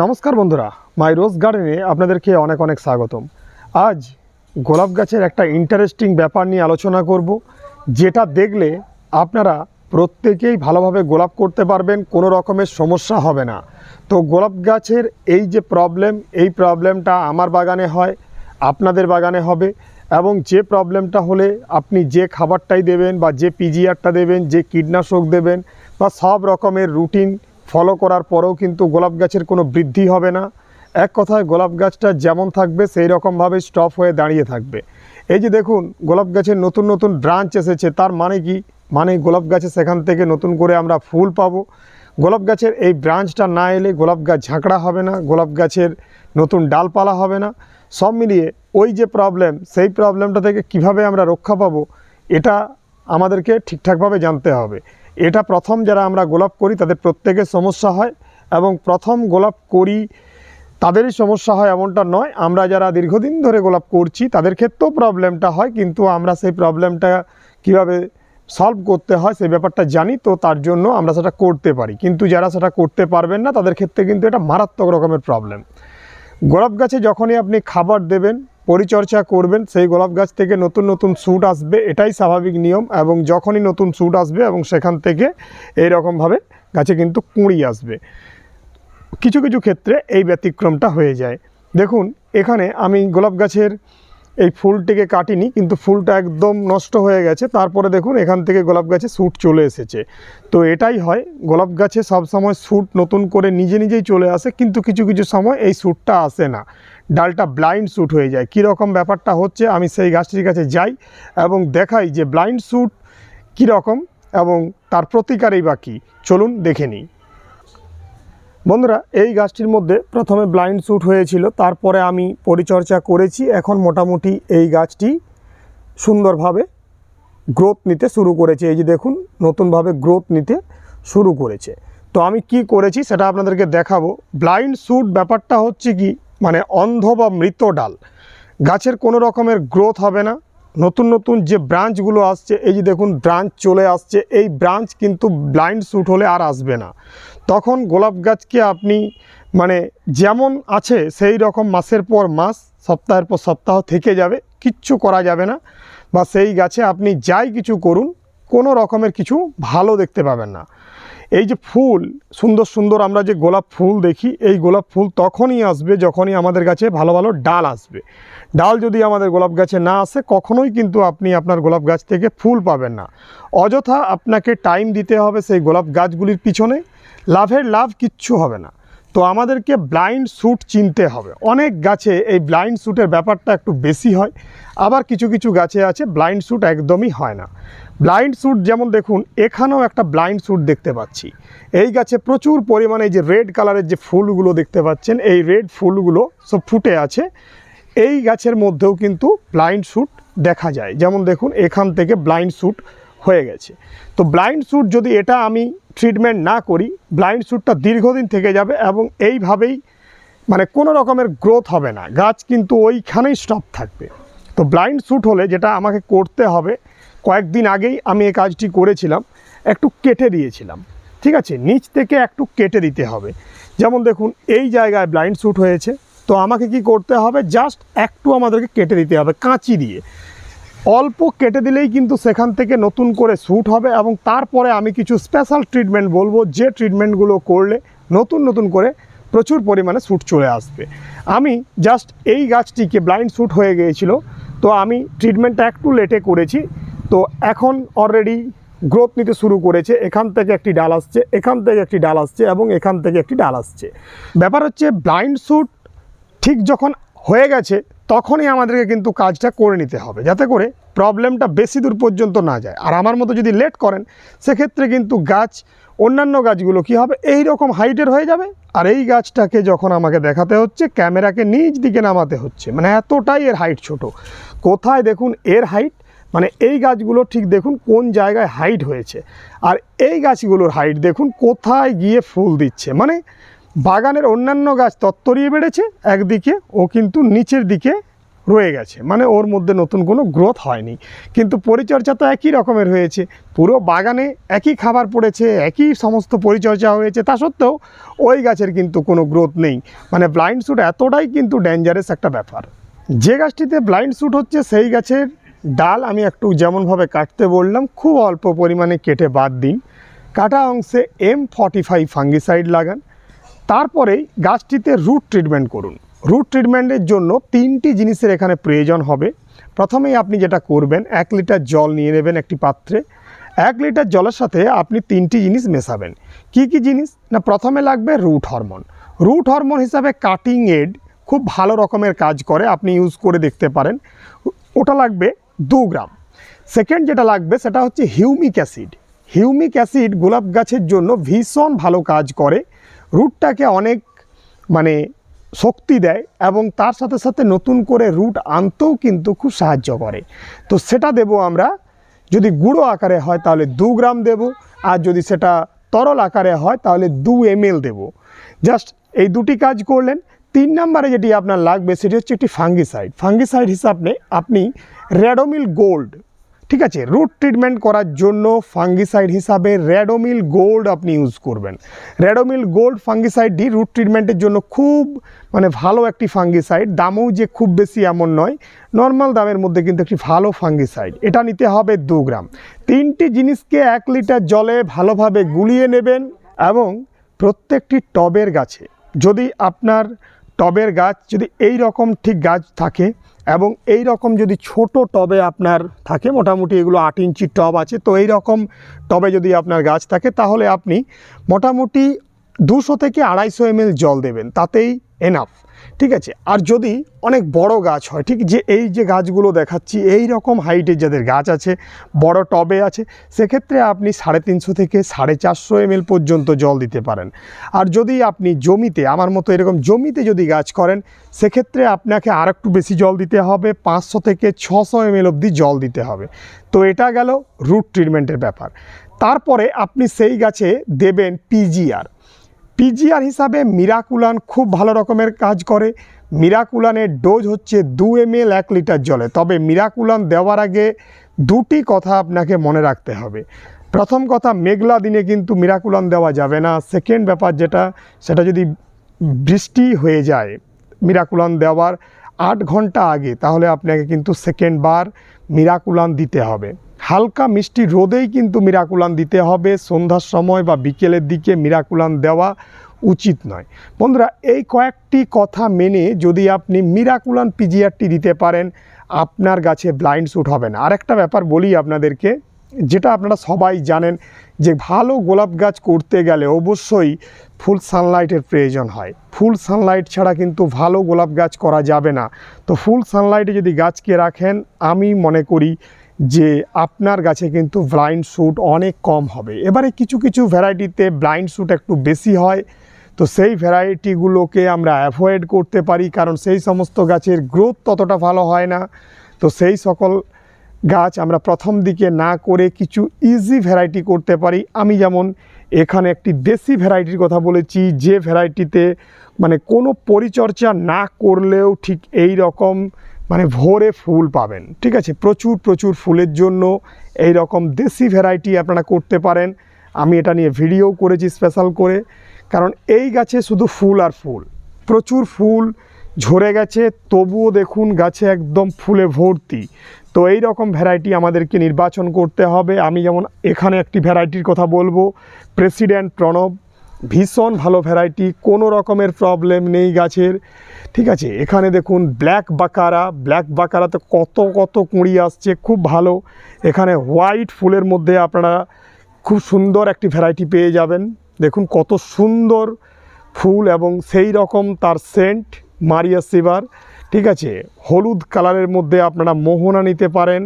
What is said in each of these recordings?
নমস্কার বন্ধুরা মাই রোজ গার্ডেনে আপনাদেরকে অনেক অনেক স্বাগতম। আজ গোলাপ গাছের একটা ইন্টারেস্টিং ব্যাপার নিয়ে আলোচনা করব, যেটা দেখলে আপনারা প্রত্যেকেই ভালোভাবে গোলাপ করতে পারবেন, কোনো রকমের সমস্যা হবে না। তো গোলাপ গাছের এই যে প্রবলেম এই প্রবলেমটা আমার বাগানে হয়, আপনাদের বাগানে হবে, এবং যে প্রবলেমটা হলে আপনি যে খাবারটাই দেবেন বা যে পিজিআরটা দেবেন, যে কীটনাশক দেবেন, বা সব রকমের রুটিন ফলো করার পরেও কিন্তু গোলাপ গাছের কোনো বৃদ্ধি হবে না। এক কথায় গোলাপ গাছটা যেমন থাকবে, সেই রকমভাবে স্টপ হয়ে দাঁড়িয়ে থাকবে। এই যে দেখুন, গোলাপ গাছের নতুন নতুন ব্রাঞ্চ এসেছে, তার মানে কি? মানে গোলাপ গাছে সেখান থেকে নতুন করে আমরা ফুল পাবো। গোলাপ গাছের এই ব্রাঞ্চটা না এলে গোলাপ গাছ ঝাঁকড়া হবে না, গোলাপ গাছের নতুন ডালপালা হবে না। সব মিলিয়ে ওই যে প্রবলেম সেই প্রবলেমটা থেকে কীভাবে আমরা রক্ষা পাবো, এটা আমাদেরকে ঠিকঠাকভাবে জানতে হবে। এটা প্রথম যারা আমরা গোলাপ করি, তাদের প্রত্যেকের সমস্যা হয় এবং প্রথম গোলাপ করি তাদেরই সমস্যা হয় এমনটা নয়। আমরা যারা দীর্ঘদিন ধরে গোলাপ করছি, তাদের ক্ষেত্রেও প্রবলেমটা হয়, কিন্তু আমরা সেই প্রবলেমটা কীভাবে সলভ করতে হয় সেই ব্যাপারটা জানি, তো তার জন্য আমরা সেটা করতে পারি। কিন্তু যারা সেটা করতে পারবেন না, তাদের ক্ষেত্রে কিন্তু এটা মারাত্মক রকমের প্রবলেম। গোলাপ গাছে যখনই আপনি খাবার দেবেন পরিচর্যা করবেন, সেই গোলাপ গাছ থেকে নতুন নতুন স্যুট আসবে, এটাই স্বাভাবিক নিয়ম এবং যখনই নতুন স্যুট আসবে এবং সেখান থেকে এই রকমভাবে গাছে কিন্তু কুঁড়ি আসবে। কিছু কিছু ক্ষেত্রে এই ব্যতিক্রমটা হয়ে যায়। দেখুন, এখানে আমি গোলাপ গাছের এই ফুলটিকে কাটিনি, কিন্তু ফুলটা একদম নষ্ট হয়ে গেছে। তারপরে দেখুন, এখান থেকে গোলাপ গাছে স্যুট চলে এসেছে। তো এটাই হয়, গোলাপ গাছে সবসময় স্যুট নতুন করে নিজে নিজেই চলে আসে, কিন্তু কিছু কিছু সময় এই স্যুটটা আসে না। ডালটা ব্লাইন্ড স্যুট হয়ে যায়। কীরকম ব্যাপারটা হচ্ছে, আমি সেই গাছটির কাছে যাই এবং দেখাই যে ব্লাইন্ড স্যুট কীরকম এবং তার প্রতিকারই বা কী। চলুন দেখে নিই। বন্ধুরা, এই গাছটির মধ্যে প্রথমে ব্লাইন্ড শ্যুট হয়েছিল, তারপরে আমি পরিচর্যা করেছি। এখন মোটামুটি এই গাছটি সুন্দরভাবে গ্রোথ নিতে শুরু করেছে। এই যে দেখুন, নতুনভাবে গ্রোথ নিতে শুরু করেছে। তো আমি কি করেছি, সেটা আপনাদেরকে দেখাবো। ব্লাইন্ড শ্যুট ব্যাপারটা হচ্ছে কি মানে অন্ধ বা মৃত ডাল। গাছের কোনো রকমের গ্রোথ হবে না। নতুন নতুন যে ব্রাঞ্চগুলো আসছে, এই যে দেখুন ব্রাঞ্চ চলে আসছে, এই ব্রাঞ্চ কিন্তু ব্লাইন্ড শ্যুট হলে আর আসবে না। তখন গোলাপ গাছকে আপনি মানে যেমন আছে সেই রকম মাসের পর মাস, সপ্তাহের পর সপ্তাহ থেকে যাবে, কিচ্ছু করা যাবে না। বা সেই গাছে আপনি যাই কিছু করুন, কোনো রকমের কিছু ভালো দেখতে পাবেন না। এই যে ফুল, সুন্দর সুন্দর আমরা যে গোলাপ ফুল দেখি, এই গোলাপ ফুল তখনই আসবে যখনই আমাদের গাছে ভালো ভালো ডাল আসবে। ডাল যদি আমাদের গোলাপ গাছে না আসে, কখনোই কিন্তু আপনি আপনার গোলাপ গাছ থেকে ফুল পাবেন না। অযথা আপনাকে টাইম দিতে হবে সেই গোলাপ গাছগুলির পিছনে। লাভের লাভ কিচ্ছু হবে না। তো আমাদেরকে ব্লাইন্ড শ্যুট চিনতে হবে। অনেক গাছে এই ব্লাইন্ড শ্যুটের ব্যাপারটা একটু বেশি হয়, আবার কিছু কিছু গাছে আছে ব্লাইন্ড শ্যুট একদমই হয় না। ব্লাইন্ড শ্যুট যেমন দেখুন, এখানেও একটা ব্লাইন্ড শ্যুট দেখতে পাচ্ছি। এই গাছে প্রচুর পরিমাণে যে রেড কালারের যে ফুলগুলো দেখতে পাচ্ছেন, এই রেড ফুলগুলো সব ফুটে আছে। এই গাছের মধ্যেও কিন্তু ব্লাইন্ড শ্যুট দেখা যায়। যেমন দেখুন, এখান থেকে ব্লাইন্ড শ্যুট হয়ে গেছে। তো ব্লাইন্ড শ্যুট যদি এটা আমি ট্রিটমেন্ট না করি, ব্লাইন্ড শ্যুটটা দীর্ঘদিন থেকে যাবে এবং এইভাবেই মানে কোনো রকমের গ্রোথ হবে না। গাছ কিন্তু ওইখানেই স্টপ থাকবে। তো ব্লাইন্ড শ্যুট হলে যেটা আমাকে করতে হবে, কয়েকদিন আগেই আমি এই কাজটি করেছিলাম, একটু কেটে দিয়েছিলাম। ঠিক আছে? নিচ থেকে একটু কেটে দিতে হবে। যেমন দেখুন, এই জায়গায় ব্লাইন্ড শ্যুট হয়েছে। তো আমাকে কি করতে হবে? জাস্ট একটু আমাদেরকে কেটে দিতে হবে, কাঁচি দিয়ে। অল্প কেটে দিলেই কিন্তু সেখান থেকে নতুন করে শ্যুট হবে এবং তারপরে আমি কিছু স্পেশাল ট্রিটমেন্ট বলব যে ট্রিটমেন্টগুলো করলে নতুন নতুন করে প্রচুর পরিমাণে শ্যুট চলে আসবে। আমি জাস্ট এই গাছটিকে ব্লাইন্ড শ্যুট হয়ে গিয়েছিল, তো আমি ট্রিটমেন্টটা একটু লেটে করেছি, তো এখন অলরেডি গ্রোথ নিতে শুরু করেছে, এখান থেকে একটি ডাল আসছে, এখান থেকে একটি ডাল আসছে এবং এখান থেকে একটি ডাল আসছে। ব্যাপার হচ্ছে ব্লাইন্ড শ্যুট ঠিক যখন হয়ে গেছে তখনই আমাদেরকে কিন্তু কাজটা করে নিতে হবে, যাতে করে প্রবলেমটা বেশি দূর পর্যন্ত না যায়। আর আমার মতো যদি লেট করেন, সেক্ষেত্রে কিন্তু গাছ, অন্যান্য গাছগুলো কি হবে? এই রকম হাইটের হয়ে যাবে। আর এই গাছটাকে যখন আমাকে দেখাতে হচ্ছে, ক্যামেরাকে নিজ দিকে নামাতে হচ্ছে। মানে এতটাই এর হাইট ছোট। কোথায় দেখুন এর হাইট? মানে এই গাছগুলো ঠিক দেখুন কোন জায়গায় হাইট হয়েছে। আর এই গাছগুলোর হাইট দেখুন কোথায় গিয়ে ফুল দিচ্ছে। মানে বাগানের অন্যান্য গাছ তত্তরিয়ে বেড়েছে, একদিকে ও কিন্তু নিচের দিকে রয়ে গেছে। মানে ওর মধ্যে নতুন কোনো গ্রোথ হয়নি। কিন্তু পরিচর্যা তো একই রকমের হয়েছে। পুরো বাগানে একই খাবার পড়েছে, একই সমস্ত পরিচর্যা হয়েছে। তা সত্ত্বেও ওই গাছের কিন্তু কোনো গ্রোথ নেই। মানে ব্লাইন্ড শ্যুট এতটাই কিন্তু ডেঞ্জারাস একটা ব্যাপার। যে গাছটিতে ব্লাইন্ড শ্যুট হচ্ছে, সেই গাছের ডাল আমি একটু যেমনভাবে কাটতে বললাম, খুব অল্প পরিমাণে কেটে বাদ দিন। কাটা অংশে এম ফর্টি ফাইভ ফাঙ্গিসাইড লাগান। তারপরেই গাছটিতে রুট ট্রিটমেন্ট করুন। রুট ট্রিটমেন্টের জন্য তিনটি জিনিসের এখানে প্রয়োজন হবে। প্রথমেই আপনি যেটা করবেন, এক লিটার জল নিয়ে নেবেন একটি পাত্রে। এক লিটার জলের সাথে আপনি তিনটি জিনিস মেশাবেন। কি কি জিনিস? না, প্রথমে লাগবে রুট হরমোন রুট হরমোন হিসাবে কাটিং এড খুব ভালো রকমের কাজ করে, আপনি ইউজ করে দেখতে পারেন। ওটা লাগবে দু গ্রাম। সেকেন্ড যেটা লাগবে, সেটা হচ্ছে হিউমিক অ্যাসিড হিউমিক অ্যাসিড গোলাপ গাছের জন্য ভীষণ ভালো কাজ করে। রুটটাকে অনেক মানে শক্তি দেয় এবং তার সাথে সাথে নতুন করে রুট আনতেও কিন্তু খুব সাহায্য করে। তো সেটা দেব আমরা, যদি গুঁড়ো আকারে হয় তাহলে দু গ্রাম দেব, আর যদি সেটা তরল আকারে হয় তাহলে দু এম এল দেবো। জাস্ট এই দুটি কাজ করলেন। তিন নম্বরে যেটি আপনার লাগবে সেটি হচ্ছে একটি ফাঙ্গিসাইড। ফাঙ্গিসাইড হিসাবে আপনি রেডোমিল গোল্ড ঠিক আছে রুট ট্রিটমেন্ট করার জন্য ফাঙ্গিসাইড হিসাবে র্যাডোমিল গোল্ড আপনি ইউজ করবেন। র্যাডোমিল গোল্ড ফাঙ্গিসাইডটি রুট ট্রিটমেন্টের জন্য খুব মানে ভালো একটি ফাঙ্গিসাইড দামও যে খুব বেশি এমন নয় নর্মাল দামের মধ্যে কিন্তু একটি ভালো ফাঙ্গিসাইড এটা নিতে হবে দু গ্রাম। তিনটি জিনিসকে এক লিটার জলে ভালোভাবে গুলিয়ে নেবেন এবং প্রত্যেকটি টবের গাছে, যদি আপনার টবের গাছ যদি এই রকম ঠিক গাছ থাকে এবং এই রকম যদি ছোট টবে আপনার থাকে, মোটামুটি এগুলো আট ইঞ্চি টব আছে, তো এই রকম টবে যদি আপনার গাছ থাকে, তাহলে আপনি মোটামুটি দুশো থেকে আড়াইশো এম জল দেবেন, তাতেই এনাফ ঠিক আছে? আর যদি অনেক বড় গাছ হয়, ঠিক যে এই যে গাছগুলো দেখাচ্ছি, এই রকম হাইটের যাদের গাছ আছে, বড় টবে আছে, সেক্ষেত্রে আপনি সাড়ে তিনশো থেকে সাড়ে চারশো এমএল পর্যন্ত জল দিতে পারেন। আর যদি আপনি জমিতে, আমার মতো এরকম জমিতে যদি গাছ করেন, সেক্ষেত্রে আপনাকে আর একটু বেশি জল দিতে হবে, পাঁচশো থেকে ছশো এমএল অবধি জল দিতে হবে। তো এটা গেল রুট ট্রিটমেন্টের ব্যাপার। তারপরে আপনি সেই গাছে দেবেন পিজিআর পিজিআর হিসাবে মিরাকুলান খুব ভালো রকমের কাজ করে। মিরাকুলানের ডোজ হচ্ছে দু এম এল এক লিটার জলে। তবে মিরাকুলান দেওয়ার আগে দুটি কথা আপনাকে মনে রাখতে হবে। প্রথম কথা, মেঘলা দিনে কিন্তু মিরাকুলান দেওয়া যাবে না। সেকেন্ড ব্যাপার যেটা, সেটা যদি বৃষ্টি হয়ে যায় মিরাকুলান দেওয়ার আট ঘণ্টা আগে, তাহলে আপনাকে কিন্তু সেকেন্ড বার মিরাকুলান দিতে হবে। হালকা মিষ্টি রোদেই কিন্তু মিরাকুলান দিতে হবে। সন্ধ্যার সময় বা বিকেলের দিকে মিরাকুলান দেওয়া উচিত নয়। বন্ধুরা, এই কয়েকটি কথা মেনে যদি আপনি মিরাকুলান পিজিআরটি দিতে পারেন, আপনার গাছে ব্লাইন্ড শ্যুট হবে না। আরেকটা ব্যাপার বলি আপনাদেরকে, যেটা আপনারা সবাই জানেন যে ভালো গোলাপ গাছ করতে গেলে অবশ্যই ফুল সানলাইটের প্রয়োজন হয়। ফুল সানলাইট ছাড়া কিন্তু ভালো গোলাপ গাছ করা যাবে না। তো ফুল সানলাইটে যদি গাছকে রাখেন, আমি মনে করি যে আপনার গাছে কিন্তু ব্লাইন্ড শ্যুট অনেক কম হবে। এবারে কিছু কিছু ভ্যারাইটিতে ব্লাইন্ড শ্যুট একটু বেশি হয়। তো সেই ভ্যারাইটিগুলোকে আমরা অ্যাভয়েড করতে পারি, কারণ সেই সমস্ত গাছের গ্রোথ ততটা ভালো হয় না। তো সেই সকল গাছ আমরা প্রথম দিকে না করে কিছু ইজি ভ্যারাইটি করতে পারি। আমি যেমন এখানে একটি দেশি ভ্যারাইটির কথা বলেছি, যে ভ্যারাইটিতে মানে কোনো পরিচর্যা না করলেও ঠিক এই রকম মানে ভোরে ফুল পাবেন, ঠিক আছে? প্রচুর প্রচুর ফুলের জন্য এই রকম দেশি ভ্যারাইটি আপনারা করতে পারেন। আমি এটা নিয়ে ভিডিও করেছি স্পেশাল করে। কারণ এই গাছে শুধু ফুল আর ফুল। প্রচুর ফুল ঝরে গেছে, তবুও দেখুন গাছে একদম ফুলে ভর্তি। তো এই রকম ভ্যারাইটি আমাদেরকে নির্বাচন করতে হবে। আমি যেমন এখানে একটি ভ্যারাইটির কথা বলব প্রেসিডেন্ট প্রণব ভীষণ ভালো ভ্যারাইটি কোনো রকমের প্রবলেম নেই গাছের। ঠিক আছে, এখানে দেখুন ব্ল্যাক বাকারা ব্ল্যাক বাকারাতে কত কত কুঁড়ি আসছে, খুব ভালো। এখানে হোয়াইট ফুলের মধ্যে আপনারা খুব সুন্দর একটি ভ্যারাইটি পেয়ে যাবেন। দেখুন কত সুন্দর ফুল এবং সেই রকম তার সেন্ট মারিয়া সিভার। ঠিক আছে, হলুদ কালারের মধ্যে আপনারা মোহনা নিতে পারেন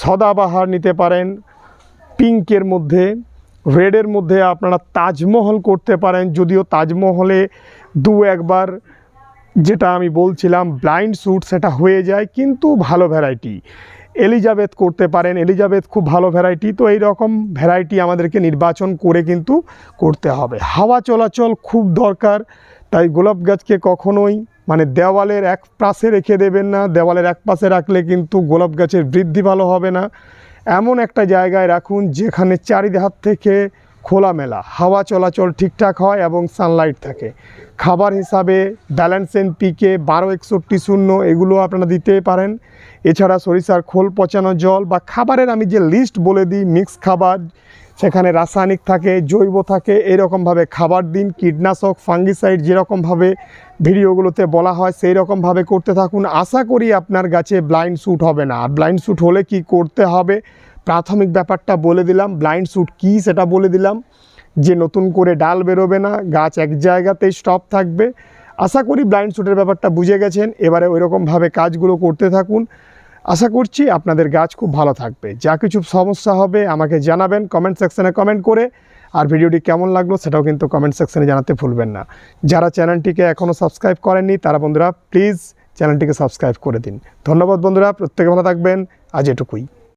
সদাবাহার নিতে পারেন পিঙ্কের মধ্যে। রেডের মধ্যে আপনারা তাজমহল করতে পারেন, যদিও তাজমহলে দু একবার যেটা আমি বলছিলাম, ব্লাইন্ড শ্যুট সেটা হয়ে যায়, কিন্তু ভালো ভ্যারাইটি। এলিজাবেথ করতে পারেন, এলিজাবেথ খুব ভালো ভ্যারাইটি, তো এই রকম ভ্যারাইটি আমাদেরকে নির্বাচন করে কিন্তু করতে হবে। হাওয়া চলাচল খুব দরকার, তাই গোলাপ গাছকে কখনোই মানে দেওয়ালের এক পাশে রেখে দেবেন না, দেওয়ালের এক পাশে রাখলে কিন্তু গোলাপ গাছের বৃদ্ধি ভালো হবে না। এমন একটা জায়গায় রাখুন যেখানে চারিধার থেকে খোলামেলা হাওয়া চলাচল ঠিকঠাক হয় এবং সানলাইট থাকে। খাবার হিসাবে ব্যালেন্স এন পিকে বারো একষট্টি শূন্য এগুলো আপনারা দিতে পারেন। এছাড়া সরিষার খোল পচানো জল বা খাবারের আমি যে লিস্ট বলে দিই মিক্স খাবার সেখানে রাসায়নিক থাকে, জৈব থাকে, এরকমভাবে খাবার দিন, কীটনাশক, ফাঙ্গিসাইড যেরকমভাবে ভিডিওগুলোতে বলা হয় সেই রকমভাবে করতে থাকুন। আশা করি আপনার গাছে ব্লাইন্ড শ্যুট হবে না। আর ব্লাইন্ড শ্যুট হলে কি করতে হবে? প্রাথমিক ব্যাপারটা বলে দিলাম। ব্লাইন্ড শ্যুট কী সেটা বলে দিলাম। যে নতুন করে ডাল বেরোবে না, গাছ এক জায়গাতেই স্টপ থাকবে। আশা করি ব্লাইন্ড শ্যুটের ব্যাপারটা বুঝে গেছেন। এবারে ওইরকমভাবে কাজগুলো করতে থাকুন। আশা করছি আপনাদের গাছ খুব ভালো থাকবে। যা কিছু সমস্যা হবে আমাকে জানাবেন কমেন্ট সেকশানে কমেন্ট করে। আর ভিডিওটি কেমন লাগল সেটাও কিন্তু কমেন্ট সেকশানে জানাতে ভুলবেন না। যারা চ্যানেলটিকে এখনও সাবস্ক্রাইব করেননি, তারা বন্ধুরা প্লিজ চ্যানেলটিকে সাবস্ক্রাইব করে দিন। ধন্যবাদ বন্ধুরা, প্রত্যেকে ভালো থাকবেন। আজ এটুকুই।